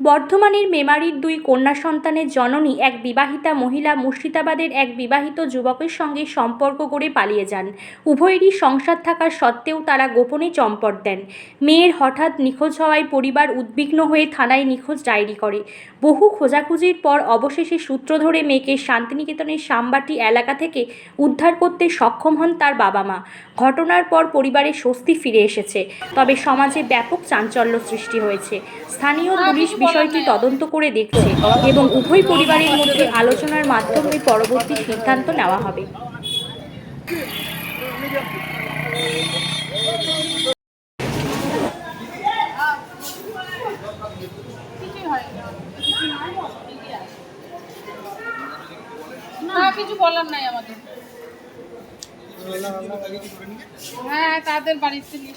বর্ধমানের মেমারির দুই কন্যা সন্তানের জননী এক বিবাহিতা মহিলা মুর্শিদাবাদের এক বিবাহিত যুবকের সঙ্গে সম্পর্ক করে পালিয়ে যান। উভয়েরই সংসার থাকা সত্ত্বেও তারা গোপনে চম্পট দেন। মেয়ের হঠাৎ নিখোঁজ হওয়ায় পরিবার উদ্বিগ্ন হয়ে থানায় নিখোঁজ ডায়েরি করে। বহু খোঁজাখুঁজির পর অবশেষে সূত্র ধরে মেয়েকে শান্তিনিকেতনের সামবাটি এলাকা থেকে উদ্ধার করতে সক্ষম হন তার বাবা মা। ঘটনার পর পরিবারে স্বস্তি ফিরে এসেছে। তবে সমাজে ব্যাপক চাঞ্চল্য সৃষ্টি হয়েছে। স্থানীয় পুলিশ বিষয়টি তদন্ত করে দেখছে এবং উভয় পরিবারের মধ্যে আলোচনার মাধ্যমে পরবর্তী সিদ্ধান্ত নেওয়া হবে কিছু বলার নাই আমাদের হ্যাঁ তাদের বাড়িতে নিয়ে।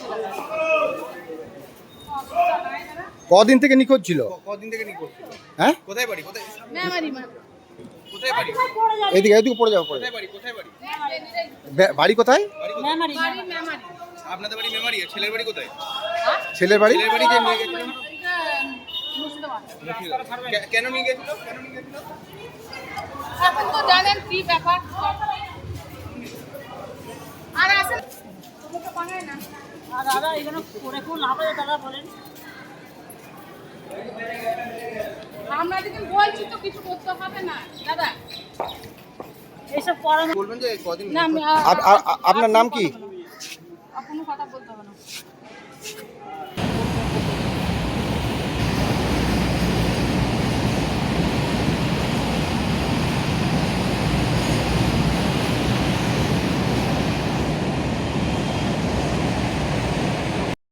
কদিন থেকে নিখোঁজ ছিল? কদিন থেকে নিখোঁজ ছিল? হ্যাঁ? কোথায় বাড়ি? কোথায় মেমারি মা। কোথায় বাড়ি? এইদিকে এইদিকে পড়ে যাও পড়ে কোথায় বাড়ি? কোথায় বাড়ি? বাড়ি কোথায়? আপনাদের বাড়ি মেমারি ছেলের বাড়ি কোথায়? ছেলের বাড়ি? ছেলের বাড়ি কেন নিয়ে গেছিল? কেন নিয়ে গেছিল? এখন তো জানেন কি ব্যাপার? আর আসেন। তোমাকে বানায় না আর দাদা এখানে করে খুব লাভ আছে দাদা বলেন। আমরা যেদিন বলছি তো কিছু করতে হবে না। দাদা এইসব পড়ানো বলবেন যে কদিন আপনার নাম কি?